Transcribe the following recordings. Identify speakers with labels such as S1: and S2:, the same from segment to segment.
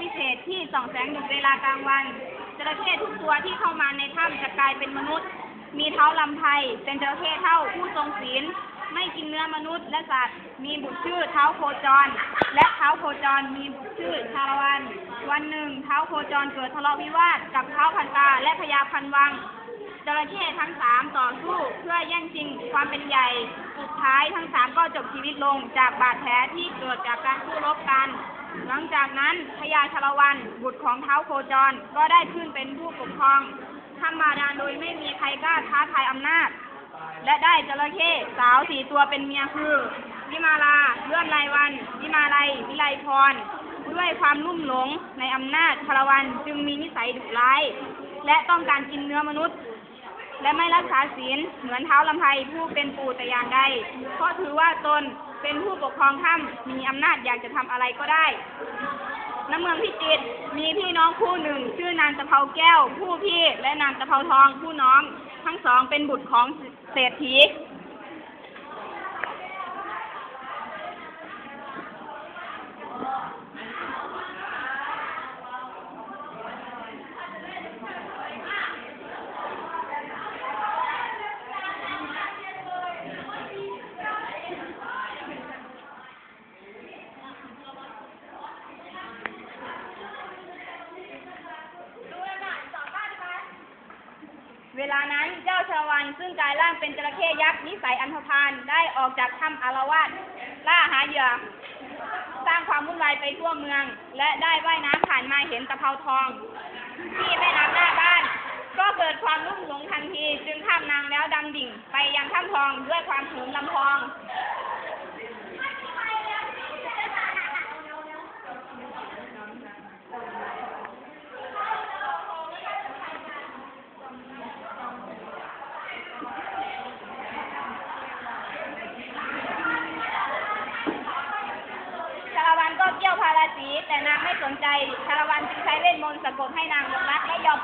S1: วิเศษที่ส่องแสงอยู่เวลากลางวัน จระเข้ทุกตัวที่เข้ามาในถ้ำจะกลายเป็นมนุษย์ มีเท้าลำไพเป็นจระเข้เท่าผู้ทรงศีล ไม่กินเนื้อมนุษย์และสัตว์ มีบุตรชื่อเท้าโคจร และเท้าโคจรมีบุตรชื่อชาลวัน วันหนึ่งเท้าโคจรเกิดทะเลาะวิวาทกับเท้าพันตาและพญาพันวังจระเข้ทั้งสามต่อสู้เพื่อแย่งชิงความเป็นใหญ่ สุดท้ายทั้งสามก็จบชีวิตลงจากบาดแผลที่เกิดจากการสู้รบกัน หลังจากนั้นพญาชาละวันบุตรของเท้าโคจรก็ได้ขึ้นเป็นผู้ปกครองทำมาดานโดยไม่มีใครกล้าท้าทายอำนาจ และได้จระเข้สาวสี่ตัวเป็นเมียคือวิมาลาเลื่อนไรวันวิมาลัยวิไลพร ด้วยความลุ่มหลงในอำนาจชาละวันจึงมีนิสัยดุร้าย และต้องการกินเนื้อมนุษย์และไม่รักษาศีลเหมือนเท้าลำไพผู้เป็นปู่แต่อย่างใดเพราะถือว่าตน เป็นผู้ปกครองถ้ำมีอำนาจอยากจะทำอะไรก็ได้ณเมืองพิจิตรมีพี่น้องคู่หนึ่ง ชื่อนางตะเภาแก้ว ผู้พี่และนางตะเภาทองผู้น้อง ทั้งสองเป็นบุตรของเศรษฐี เวลานั้นเจ้า ชาวัน ซึ่งกายร่างเป็นจระเข้ยักษ์นิสัยอันธพาลได้ออกจากถ้ำอารวาสล่าหาเหยื่อสร้างความวุ่นวายไปทั่วเมือง และได้ว่ายน้ำผ่านมาเห็นตะเภาทอง ที่แม่น้ำหน้าบ้าน ก็เกิดความรุ่มหลงทันที จึงข้ามนางแล้วดำดิ่ง ไปยังถ้ำทองด้วยความหืนลำพอง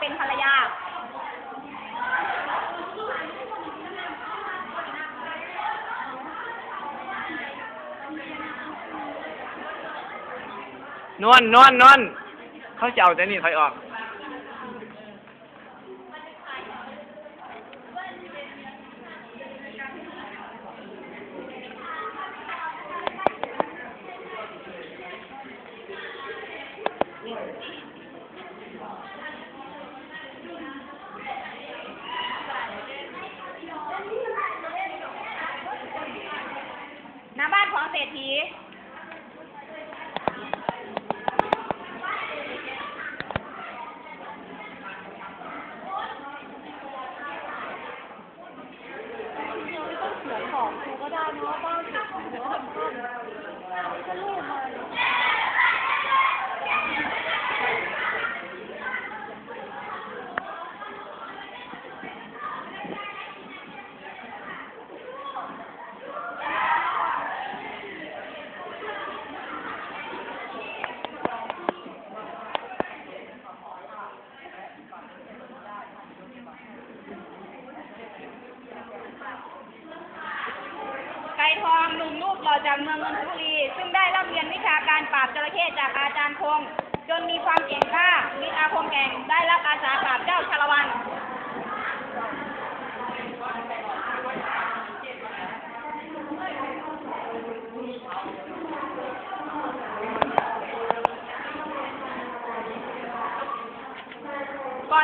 S1: เป็นภรรยา
S2: น่นนวนนวนเขาจะเอาแต่นี่ถอยออก
S1: ณบ้านของเศรษฐี ไก่ ทองหนุ่มลูกหล่อจากเมืองนนทบุรี ซึ่งได้รับเรียนวิชาการปราบจระเข้จากอาจารย์คง จนมีความเก่งกล้า วิทย์อาคมแก่ง ได้รับอาสาปราบเจ้าชาละวัน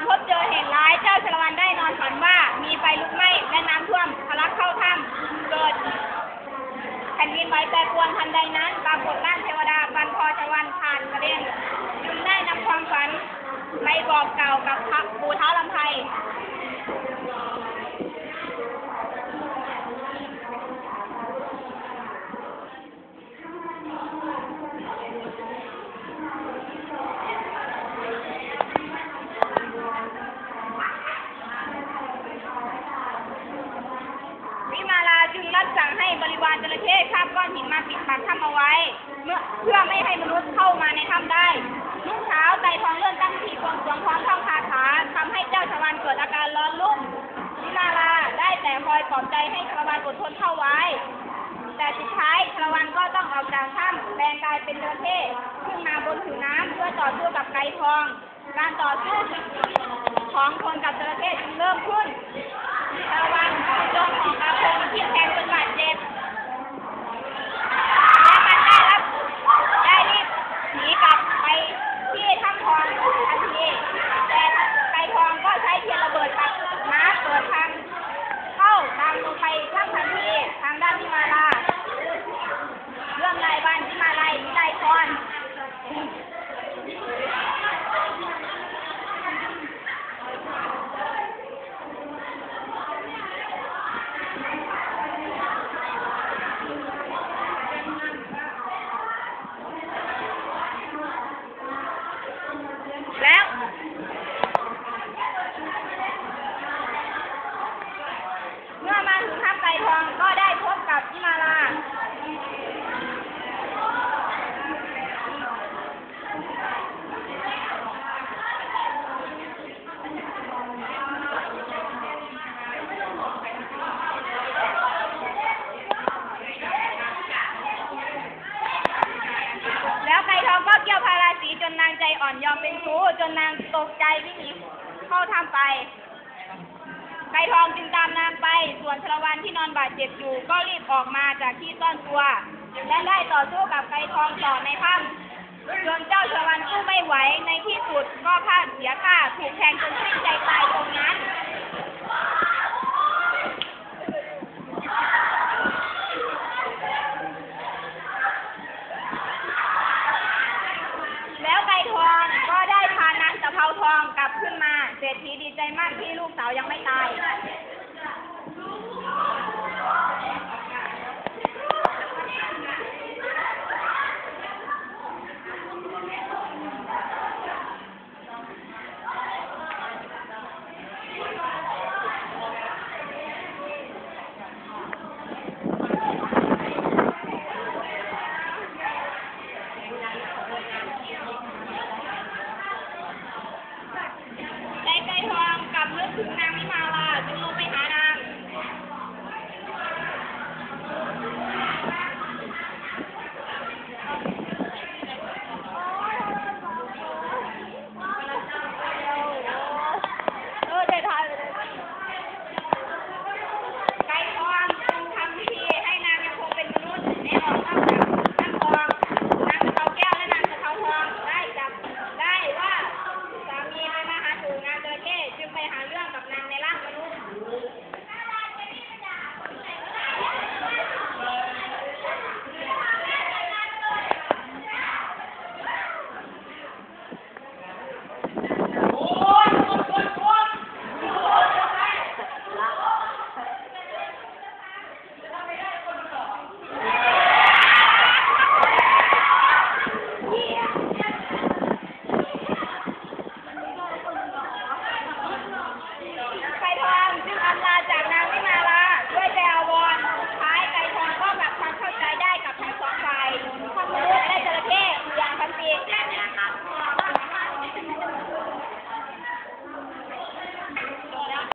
S1: พบเจอเหตุร้ายเจ้าชาละวันได้นอนฝันว่ามีไฟลุกไหม้และน้ำท่วมทะลักเข้าถ้ำเกิด แผ่นดินไหวแปรปรวนทันใดนั้นปรากฏร่างเทวดาฟันคอชาละวันขาดกระ เด็นจึงได้นำความฝันไปบอกเก่ากับพระปู่เท้ ให้บริวารจระเข้ข้ามก้อนหินมาปิดปากถ้ำเอาไว้ เมื่อเพื่อไม่ให้มนุษย์เข้ามาในถ้ำได้รุ่งเช้าไตรทองเลื่อนตั้งที่ควงสวงพร้อมท่องคาถาทำให้เจ้าชวานเกิดอาการร้อนลุ่มลินาลาได้แต่คอยปลอบใจให้ชาวานอดทนเข้าไว้ แต่สุดท้ายชาวานก็ต้องออกจากถ้ำแปลงกายเป็นจระเข้ขึ้นมาบนผิวน้ำเพื่อต่อสู้กับไตรทอง การต่อสู้ของคนกับจระเข้จึงเริ่มขึ้นชาวานจมของอาะพงที่แทงจนบาด ตกใจวิ่งหนีเข้าถ้ำไป ไก่ทองจึงตามนางไป ส่วนชลวันที่นอนบาดเจ็บอยู่ก็รีบออกมาจากที่ซ่อนตัว และได้ต่อสู้กับไก่ทองต่อในถ้ำจนเจ้าชลวันสู้ไม่ไหว ในที่สุดก็พลาดเสียท่าถูกแทงจนสิ้นใจตายตรงนั้น